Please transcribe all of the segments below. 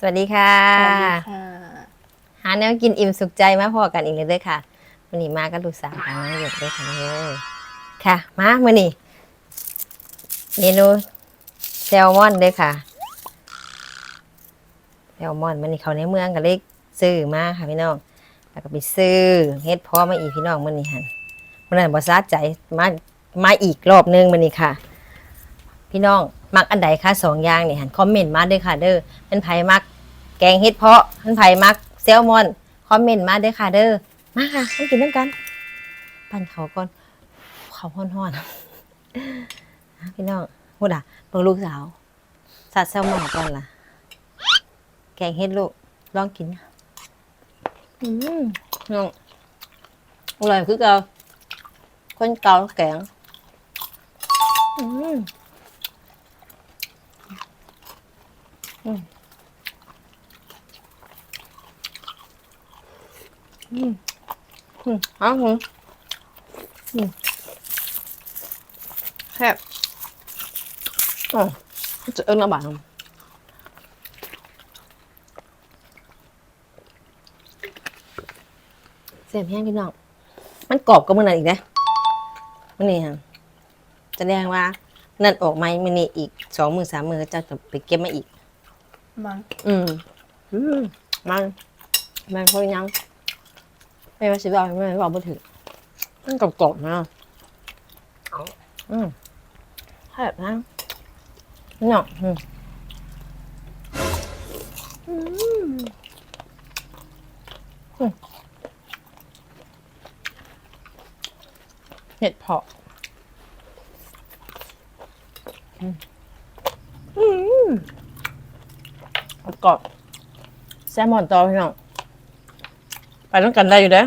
สวัสดีค่ะสวัสดีค่ะ หาแนวกินอิ่มสุขใจมาพอกันอีกเลยเด้อค่ะวันนี้มาก็ลูกสาวค่ะน้องหยกด้วยค่ะเลยค่ะ มามื่อนี้เมนูแซลมอนเด้อค่ะแซลมอนมื่อนี้เขาในเมืองก็เลยซื้อมาค่ะพี่น้อง แล้วก็ไปซื้อเฮ็ดพอมาอีกพี่น้องมื่อนี้หันมื่อนั้นบอซาใจมามาอีกรอบนึงมื่อนี้ค่ะ พี่น้อง มักอันใดคะสองอย่างนี่หันคอมเมนต์มาเด้อค่ะเด้อเป็นไผมัก แกงเฮ็ดเพาะท่านไผมักแซลมอนคอมเมนต์มาเด้อค่ะเด้อมาค่ะมากินน้ำกันปั่นเขาก่อนเขาห้อนๆพี่น้องพูดอะเบิ่งลูกสาวสัตว์แซลมอนก่อนล่ะ แกงเฮ็ดลูกลองกินอืมน้องอร่อยคือเก่าคนเก่าแกงอืม อืมอืมอืมเอ้าวอืมอืมแซ่บอ๋อจะเอิ้นระบาดเสียบแห้งพี่น้อง มันกรอบก็มันนั่นอีกนะมันนี่ฮะแสดงว่านั่นออกไหมมันนี่อีกสองมือสามมือจะจะไปเก็บมาอีก มังอืมอืมมัน มันพอยังไม่ว่าสิบอกไม่ว่าบอกบ่ถึงมันกรอบๆนะอืมแซ่บนะเนาะอืมอืมอืมเห็ดเพาะอืมอืม กรอบแซลมอนต่อพี่น้องไปต้องกันได้อยู่เด้อ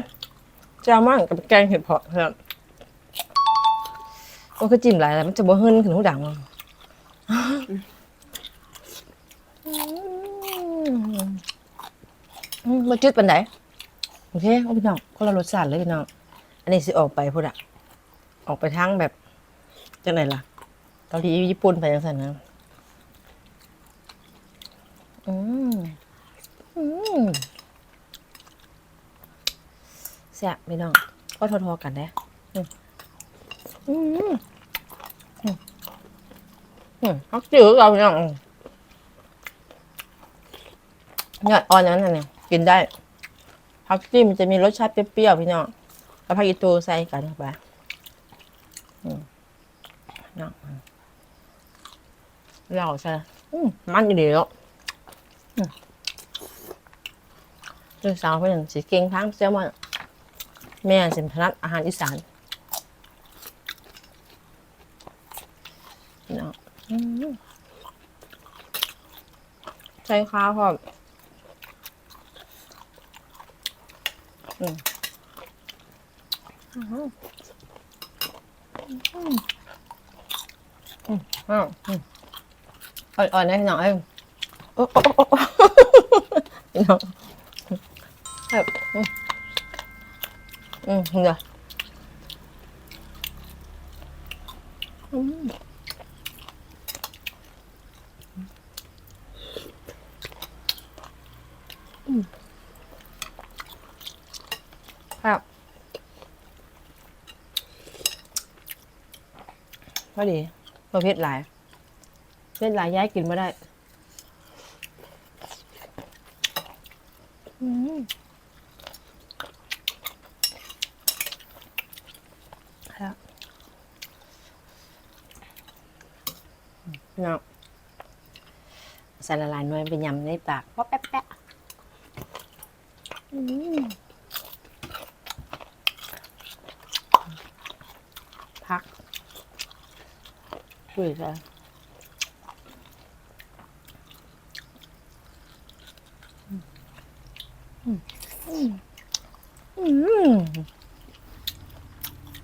แซลมอนกับแกงเห็ดเพาะพี่น้องมันก็จิ้มหลายแล้วมันจะบ่หึ่นขึ้นหูดังมั้งอืมมาจืดปันไหนโอเคพี่น้องคนละรสชาติเลยพี่น้องอันนี้สิออกไปพูดอะออกไปทางแบบจังไหนล่ะเกาหลีญี่ปุ่นไปจังสันนะ อืมอืมแซ่บพี่น้องก็ทอๆกันได้ออืมอืมอืมอืมฮักจืดเราพี่น้องเนี่ยออนนั้นน่ะเนี่ยกินได้ผักจิ้มมันจะมีรสชาติเปรี้ยวๆพี่น้องแล้วผักอีตูใส่กันเข้าไปอืมเนาะอืมเราใช่อืมมันอยู่ดีแล้ว ลูกสาวเพื่อนสิเก่งทั้งแซลมอนแม่สิถนัดอาหารอีสานเนาะอืมใส่ข้าวพร้อมอืมอืมอืมอืมอืมอืมอ่อนๆนะพี่องเอ้ย โอ้โอ้โอ้โอ้พี่น้อง Evet. Hı. Hı, güzel. Hmm. อืมครับพอดีประเภทหลายประเภทหลายย้ายกินไม่ได้ อืม ครับเนาะใส่ละลายน้อยไปยำในปากเพราะแป๊ะแป๊ะอืมพักช่วยกันอื มอืมอืม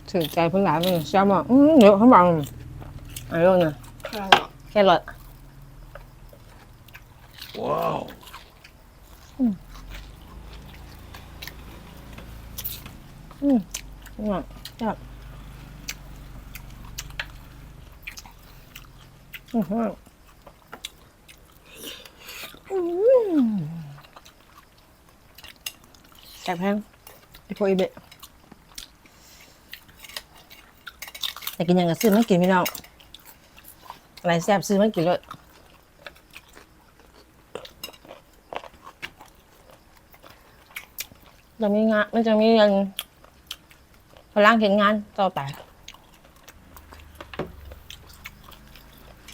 ถึงใจเพิ่งหลายเลยชอบมากอืมเดี๋ยวเขาบอกอะไรบ้างนะข้าวแครอท Wow. อืมอืมชอบอืมอืม แตกแพงไอ้พวกอีเบะอยากกินหยังก็ซื้อมากินพี่น้องอะไรแซ่บซื้อมากินเลยจะมีงานมันจะมีเงินพลังเห็นงานต่อไป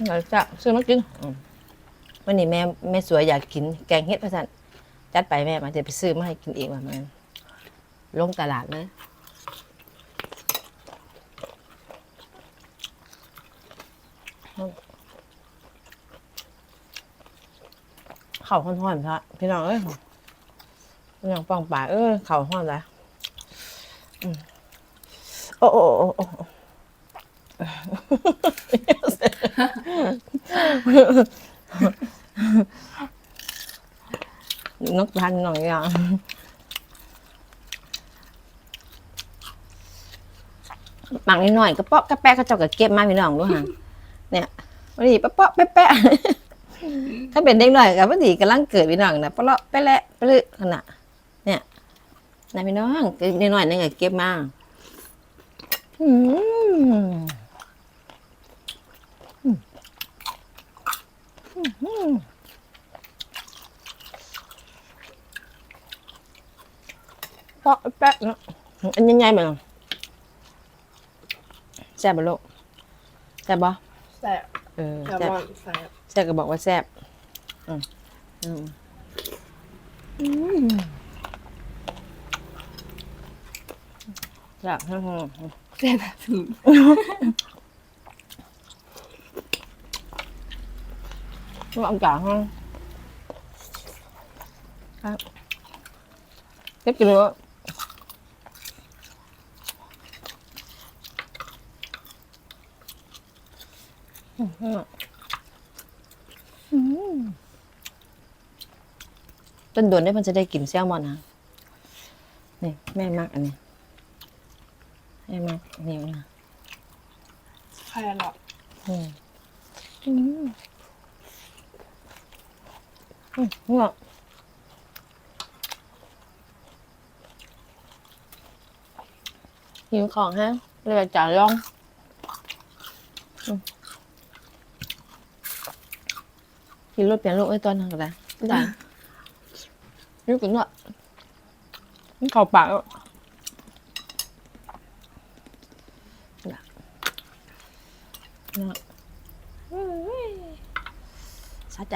เราจะซื้อมากินอืมวันนี้แม่แม่สวยอยากกินแกงเห็ดพะสัน จัดไปแม่มาจะไปซื้อมาให้กินเองว่ามันลงตลาดเลยเข่าห้อนๆพระพี่น้องเอ้ยพี่น้องป้องป่าเอ้ยเข่าห้อนละโอ้โอ้โอ้โอ้ นกพันหน่อยอย่างปังนิดหน่อยก็เปาะกระแปะกระจอกกระเก็บมากพี่น้องดูห่างเนี่ยวันนี้เปาะเปาะแปะแปะถ้าเป็นเด็กหน่อยกับพอดีกำลังเกิดพี่น้องนะเปาะไปะแหละไปะลึขนาดเนี่ยนายพี่น้องเดนิดหน่อยนึงก็เก็บมาอืมอืมอืม เปาะแปะเนาะอันใหญ่ๆแบบแซ่บบ่ลูกแซ่บบ่แซ่บเออแซลแซ่บมอนแซ่บแซ่บก็บอกว่าแซ่บอืมอืมอืมอยากให้ห้องแซ่บสุดว่าเอาจากห้องครับเก็บกินเลยอืมอืม ต้นโดนได้มันจะได้กินแซลมอนนะนี่แม่มากอันนี้แม่มากอันนี้นะแครอทอืมอืมอืมนี่หรอหิวของฮะเลยอยากจ่ายลอง อืม กินรถเปลี่ยนลูกไอ้ตอนนั้นก็ได้ไม่ได้นี่กินอะนี่เข้าปากแล้วน่ะน่ะสะใจ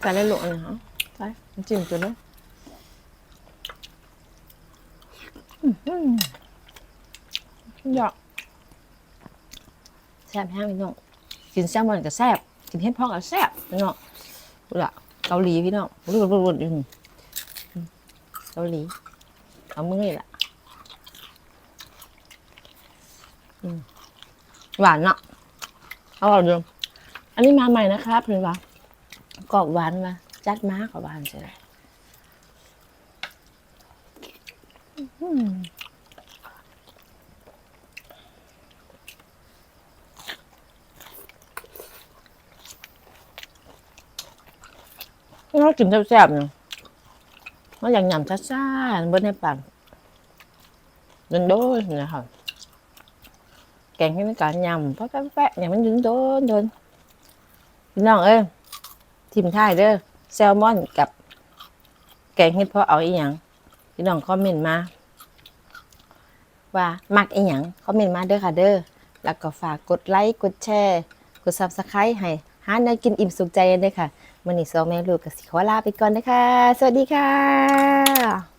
ใส่เลยลูกเลยฮะใส่น้ำจิ้มตัว อยากแซ่บแห้งพี่น้องกินแซลมอนก็แซ่บกินเห็ดพอกก็แซ่บพี่น้องดูละเกาหลีพี่น้องรุดรุดรุดอยู่นี่เกาหลีเอามือนี่แหละหวานเนาะเอาเอาดูอันนี้มาใหม่นะครับเห็นปะกรอบหวานมาจัดมากกว่าหวานใช่ไหม เรากินแซ่บๆเนาะ nó dần nhầm xa xa bên em bằng nên đố nè hả kèm cái cả nhầm phát phát phát nhầm bánh dính đố đơn พี่น้องเอ้ยทีมไทยเด้อแซลมอนกับ แกงเห็ดเพาะเอาอีหยังพี่น้องคอมเมนต์มา ว่ามักอีหยังคอมเมนต์มาเด้อค่ะเด้อแล้วก็ฝากกดไลค์กดแชร์ กด Subscribe ให้หาแนวกินอิ่มสุขใจเด้อค่ะ วันนี้สองแม่ลูกก็สิขอลาไปก่อนนะคะ สวัสดีค่ะ